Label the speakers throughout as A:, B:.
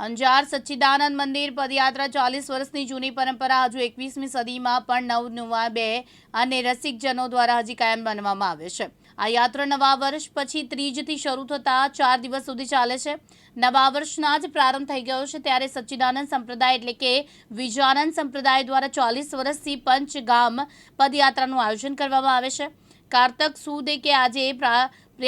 A: અંજાર સચ્ચિદાનંદ મંદિર પદયાત્રા ચાલીસ વર્ષની જૂની પરંપરા હજુ એકવીસમી સદીમાં પણ નવ નવનુવા બે અને રસિકજનો દ્વારા હજી કાયમ બનવામાં આવે છે. આ યાત્રા નવા વર્ષ પછી ત્રીજથી શરૂ થતા ચાર દિવસ સુધી ચાલે છે. નવા વર્ષના જ પ્રારંભ થઈ ગયો છે ત્યારે સચ્ચિદાનંદ સંપ્રદાય એટલે કે વિજાનંદ સંપ્રદાય દ્વારા ચાલીસ વર્ષથી પંચગામ પદયાત્રાનું આયોજન કરવામાં આવે છે. કારતક સુદ કે આજે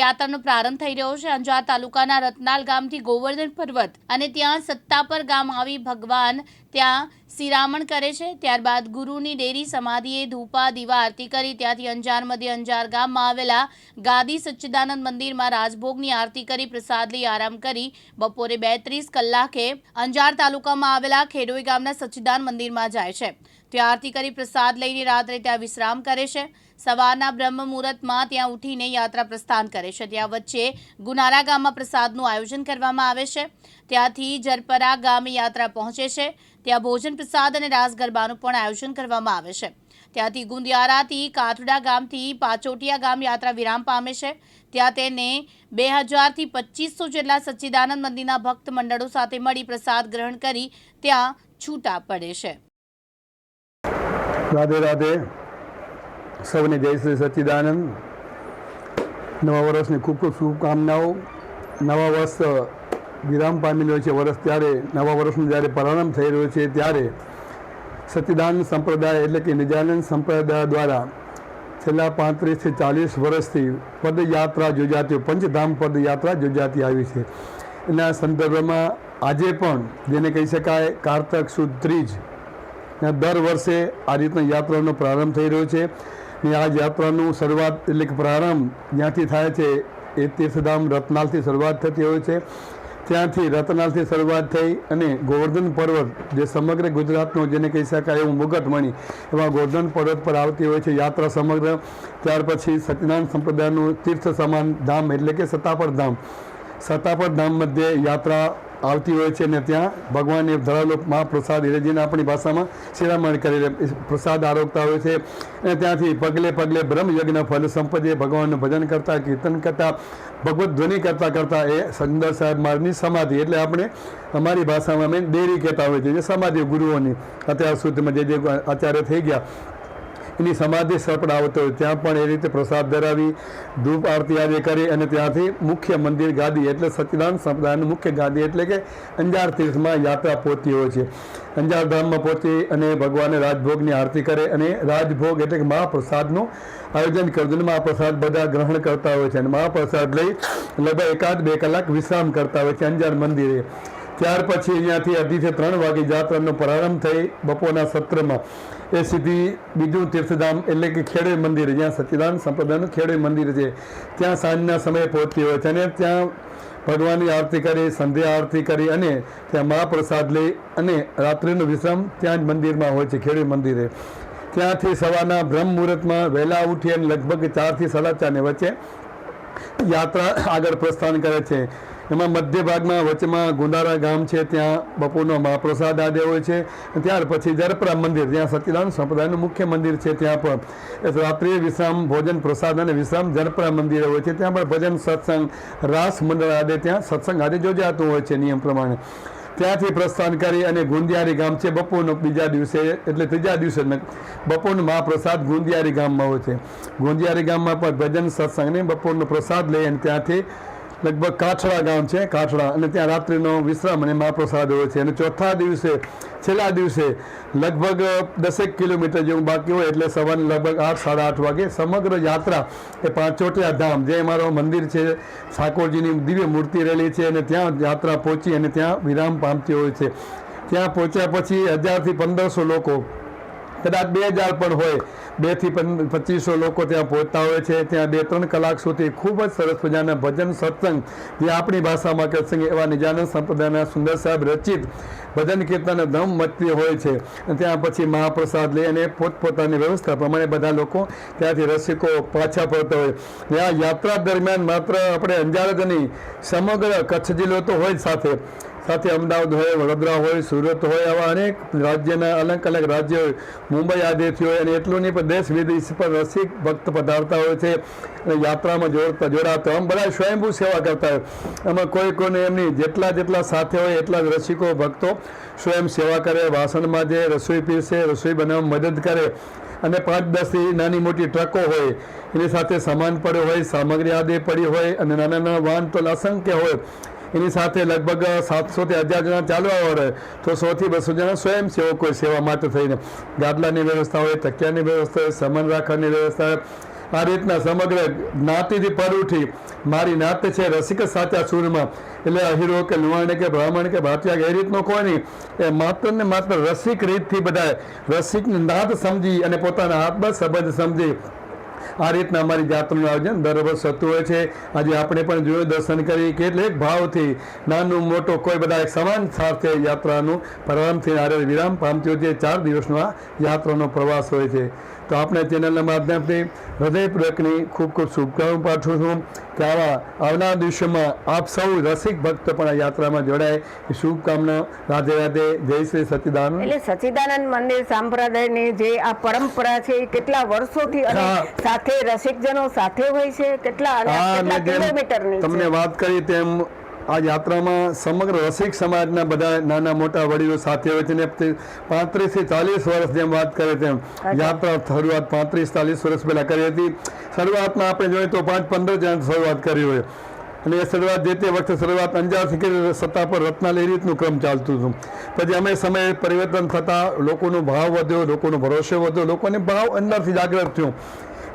A: યાત્રાનો પ્રારંભ થઈ રહ્યો છે. અંજાર તાલુકાના રતનાલ ગામથી ગોવર્ધન પર્વત અને ત્યાં સત્તાપર ગામ આવી ભગવાન ત્યાં શિરામણ કરે છે. ત્યારબાદ ગુરુની ડેરી સમાધિએ ધૂપા, દીવા આરતી કરી. ત્યાંથી અંજાર મધ્ય અંજાર ગામમાં આવેલા ગાદી સચ્ચિદાનંદ મંદિરમાં રાજભોગની આરતી કરી પ્રસાદ લઈ આરામ કરી. બપોરે બે ત્રીસ કલાકે અંજાર તાલુકામાં આવેલા ખેડોઈ ગામના સચ્ચિદાન મંદિરમાં જાય છે. ત્યાં આરતી કરી, પ્રસાદ લઈને રાત્રે ત્યાં વિશ્રામ કરે છે. સવારના બ્રહ્મ મુહૂર્તમાં ત્યાં ઉઠીને યાત્રા પ્રસ્થાન કરે છે. ત્યાં વચ્ચે ગુનારા ગામમાં પ્રસાદનું આયોજન કરવામાં આવે છે. ત્યાંથી જરપરા ગામે યાત્રા પહોંચે છે. ત્યાં ભોજન પ્રસાદ અને રાસ ગરબાનું પણ આયોજન કરવામાં આવે છે. ત્યાંથી ગુંદિયારાથી કાથડા ગામથી પાચોટિયા ગામ યાત્રા વિરામ પામે છે. ત્યાં તેને બે હજારથી પચીસો જેટલા સચ્ચિદાનંદ મંદિરના ભક્ત મંડળો સાથે મળી પ્રસાદ ગ્રહણ કરી ત્યાં છૂટા પડે છે.
B: રાધે રાધે. સૌને જય શ્રી સચ્ચિદાનંદ. નવા વર્ષની ખૂબ ખૂબ શુભકામનાઓ. નવા વર્ષ વિરામ પામી રહ્યો છે. વર્ષ ત્યારે, નવા વર્ષનો જ્યારે પ્રારંભ થઈ રહ્યો છે ત્યારે સતીદાન સંપ્રદાય એટલે કે નિજાનંદ સંપ્રદાય દ્વારા છેલ્લા પાંત્રીસથી ચાલીસ વર્ષથી પદયાત્રા યોજાતી, પંચધામ પદયાત્રા યોજાતી આવી છે. એના સંદર્ભમાં આજે પણ જેને કહી શકાય કારતક સુદ ત્રીજ દર વર્ષે આ રીતના યાત્રાનો પ્રારંભ થઈ રહ્યો છે ને આ યાત્રાનું શરૂઆત એટલે કે પ્રારંભ જ્યાંથી થાય છે એ તીર્થધામ રત્નાલથી શરૂઆત થતી હોય છે. ત્યાંથી રતનાલથી શરૂઆત થઈ અને ગોવર્ધન પર્વત, જે સમગ્ર ગુજરાતનો જેને કહી શકાય એવું મુગટમણી એવા ગોવર્ધન પર્વત પર આવતી હોય છે યાત્રા સમગ્ર. ત્યાર પછી સત્યનારાયણ સંપ્રદાયનું તીર્થ સમાન ધામ એટલે કે સતાપર ધામ. સતાપર ધામ મધ્યે યાત્રા આવતી હોય છે ને ત્યાં ભગવાને ધરાવેલો મહાપ્રસાદ જેને આપણી ભાષામાં શિરામણ કરી પ્રસાદ આરોગતા હોય છે. અને ત્યાંથી પગલે પગલે બ્રહ્મયજ્ઞ ફલ સંપદે ભગવાનનું ભજન કરતા, કીર્તન કરતા ભગવત ધ્વનિ કરતા કરતા એ સંદર સાહેબ મારની સમાધિ. એટલે આપણે અમારી ભાષામાં અમે દેરી કહેતા હોય છે જે સમાધિ ગુરુઓની અત્યાર સુધીમાં જે જે આચાર્ય થઈ ગયા એની સમાધિ સ્થળ આવતો હોય, ત્યાં પણ એ રીતે પ્રસાદ ધરાવી, ધૂપ આરતી આદિ કરી અને ત્યાંથી મુખ્ય મંદિર ગાદી એટલે સચિદાન સંપ્રદાયનું મુખ્ય ગાદી એટલે કે અંજાર તીર્થમાં યાત્રા પહોંચતી હોય છે. અંજાર ધામમાં પહોંચી અને ભગવાને રાજભોગની આરતી કરે અને રાજભોગ એટલે કે મહાપ્રસાદનું આયોજન કરતું મહાપ્રસાદ બધા ગ્રહણ કરતા હોય છે અને મહાપ્રસાદ લઈ લગભગ એકાદ બે કલાક વિશ્રામ કરતા હોય છે અંજાર મંદિરે. ત્યાર પછી અહીંયાથી અઢીથી ત્રણ વાગે જાત્રાનો પ્રારંભ થઈ બપોરના સત્રમાં. એ સીધી બીજું તીર્થધામ એટલે કે ખેડે મંદિર, જ્યાં સચ્ચિદાનંદ સંપ્રદાયનું ખેડે મંદિર છે. ત્યાં સાંજના સમયે પહોંચતી હોય છે અને ત્યાં ભગવાનની આરતી કરી, સંધ્યા આરતી કરી અને ત્યાં મહાપ્રસાદ લઈ અને રાત્રિનો વિશ્રામ ત્યાં જ મંદિરમાં હોય છે, ખેડે મંદિરે. ત્યાંથી સવારના બ્રહ્મ મુહૂર્તમાં વહેલા ઉઠી અને લગભગ ચારથી સાડા ચારની વચ્ચે યાત્રા આગળ પ્રસ્થાન કરે છે. એમાં મધ્ય ભાગમાં વચમાં ગુંદારા ગામ છે, ત્યાં બપોરનો મહાપ્રસાદ આદે હોય છે, ત્યાર પછી જરપરા મંદિર, જ્યાં સચ્ચિદાનંદ સંપ્રદાયનું મુખ્ય મંદિર છે, ત્યાં પણ. રાત્રિ વિશ્રામ, ભોજન, પ્રસાદ અને વિશ્રામ જરપરા મંદિરે હોય છે, ત્યાં પણ ભજન, સત્સંગ, રાસ મંડળ આદે ત્યાં સત્સંગ આદે યોજાતું હોય છે, નિયમ પ્રમાણે. ત્યાંથી પ્રસ્થાન કરી અને ગુંદિયારી ગામ છે, બપોરનો બીજા દિવસે, એટલે ત્રીજા દિવસે બપોરનો મહાપ્રસાદ ગુંદિયારી ગામમાં હોય છે. ગુંદિયારી ગામમાં પણ ભજન સત્સંગને બપોરનો પ્રસાદ લઈ અને ત્યાંથી લગભગ કાછડા ગામ છે કાછડા અને ત્યાં રાત્રિનો વિશ્રામ અને મહાપ્રસાદ હોય છે. અને ચોથા દિવસે, છેલ્લા દિવસે લગભગ દસેક કિલોમીટર જેવું બાકી હોય એટલે સવારે લગભગ આઠ, સાડા આઠ વાગે સમગ્ર યાત્રા એ પાંચોટિયા ધામ, જે અમારો મંદિર છે, ઠાકોરજીની દિવ્ય મૂર્તિ રહેલી છે અને ત્યાં યાત્રા પહોંચી અને ત્યાં વિરામ પામતી હોય છે. ત્યાં પહોંચ્યા પછી હજારથી પંદરસો લોકો કદાચ બે હજાર પણ હોય. બેથી પચીસો લોકો ત્યાં પહોંચતા હોય છે. ત્યાં બે, ત્રણ કલાક સુધી ખૂબ જ સરસ મજાના ભજન સત્સંગ જે આપણી ભાષામાં છે એવા નિજાનંદ સંપ્રદાયના સુંદર સાહેબ રચિત ભજન કીર્તન ધમ મચતી હોય છે. ત્યાં પછી મહાપ્રસાદ લઈ અને પોતપોતાની વ્યવસ્થા પ્રમાણે બધા લોકો ત્યાંથી રસિકો પાછા ફરતા હોય. આ યાત્રા દરમિયાન માત્ર આપણે અંજાર જ નહીં, સમગ્ર કચ્છ જિલ્લો તો હોય જ સાથે. સાથે અમદાવાદ હોય, વડોદરા હોય, સુરત હોય, આવા અનેક રાજ્યના અલગ અલગ રાજ્યો મુંબઈ આદેથી હોય અને એટલું નહીં, પણ દેશ વિદેશ પર રસિક ભક્ત પધારતા હોય છે. અને યાત્રામાં જોડતા જોડાતા. આમ બધા સ્વયંભૂ સેવા કરતા હોય. આમાં કોઈ કોઈને એમની જેટલા જેટલા સાથે હોય, એટલા જ રસિકો, ભક્તો સ્વયં સેવા કરે વાસણમાં જે રસોઈ પીરસે, રસોઈ બનાવવામાં મદદ કરે. અને પાંચ દસથી નાની મોટી ટ્રકો હોય, એની સાથે સામાન પડ્યો હોય, સામગ્રી આદિ પડી હોય, અને નાના નાના વાહન તો અસંખ્ય હોય. એની સાથે લગભગ સાતસોથી હજાર જણા ચાલવા વાળા તો સોથી બસો જણા સ્વયંસેવકો સેવા માટે થઈને ગાદલાની વ્યવસ્થા હોય, તકિયાની વ્યવસ્થા હોય, સામાન રાખવાની વ્યવસ્થા હોય. આ રીતના સમગ્ર જ્ઞાતિથી પર ઉઠી મારી નાત છે રસિક સાચા સૂરમાં. એટલે અહીરો કે લુવાણી કે બ્રાહ્મણ કે ભાતિયા એ રીતનો કોઈ નહીં, એ માત્ર ને માત્ર રસિક રીતથી બધાએ રસિકની નાત સમજી અને પોતાના હાથમાં સંબંધ સમજી આ રીતના અમારી જાત્રાનું આયોજન દર વર્ષ થતું હોય છે. આજે આપણે પણ જોયું, દર્શન કરી કેટલેક ભાવથી નાનું મોટું કોઈ બધા સમાન સાથે યાત્રાનું પ્રારંભથી આરે વિરામ. પામતી હોય છે ચાર દિવસનો આ યાત્રાનો પ્રવાસ હોય છે. તો આપણે ચેનલના માધ્યમથી હૃદયપૂર્વકની ખૂબ ખૂબ શુભકામનાઓ પાઠવું છું કે આવા આવનાર દિવસોમાં આપ સૌ રસિક ભક્ત પણ આ યાત્રામાં જોડાય. શુભકામના. રાધે રાધે. જય શ્રી સચિદાનંદ.
C: એટલે સચિદાનંદ મંદિર સંપ્રદાયની જે આ પરંપરા છે એ કેટલા વર્ષોથી અને સાથે રસિકજનો સાથે હોય છે? કેટલા કિલોમીટરની
B: તમને વાત કરી તેમ આ યાત્રામાં સમગ્ર રસિક સમાજના બધા નાના મોટા વડીલો સાથે હોય છે ને પાંત્રીસથી ચાલીસ વર્ષ જેમ વાત કરે તેમ યાત્રા શરૂઆત પાંત્રીસ ચાલીસ વર્ષ પહેલા કરી હતી. શરૂઆતમાં આપણે જોઈએ તો પાંચ પંદર જણ શરૂઆત કરી હોય. અને એ શરૂઆત જે તે વખતે શરૂઆત અંજારથી કરી સત્તા પર રત્નાલય રીતનું ક્રમ ચાલતું હતું. પછી અમે સમય પરિવર્તન થતાં લોકોનો ભાવ વધ્યો લોકોનો ભરોસો વધ્યો લોકોને ભાવ અંદરથી જાગૃત થયો.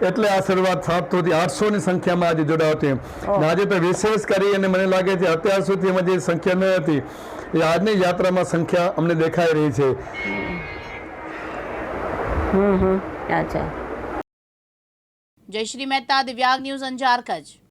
B: એટલે આ શરૂઆત સાતસોથી આઠસોની આઠસો ની સંખ્યામાં આજે જોડાવતી અને આજે તો વિશેષ કરી અને મને લાગે છે અત્યાર સુધી એમાં જે સંખ્યા ન હતી એ આજની યાત્રામાં સંખ્યા અમને દેખાઈ રહી છે.
A: જયશ્રી મહેતા દિવ્યાંગ ન્યૂઝ અંજાર કચ્છ.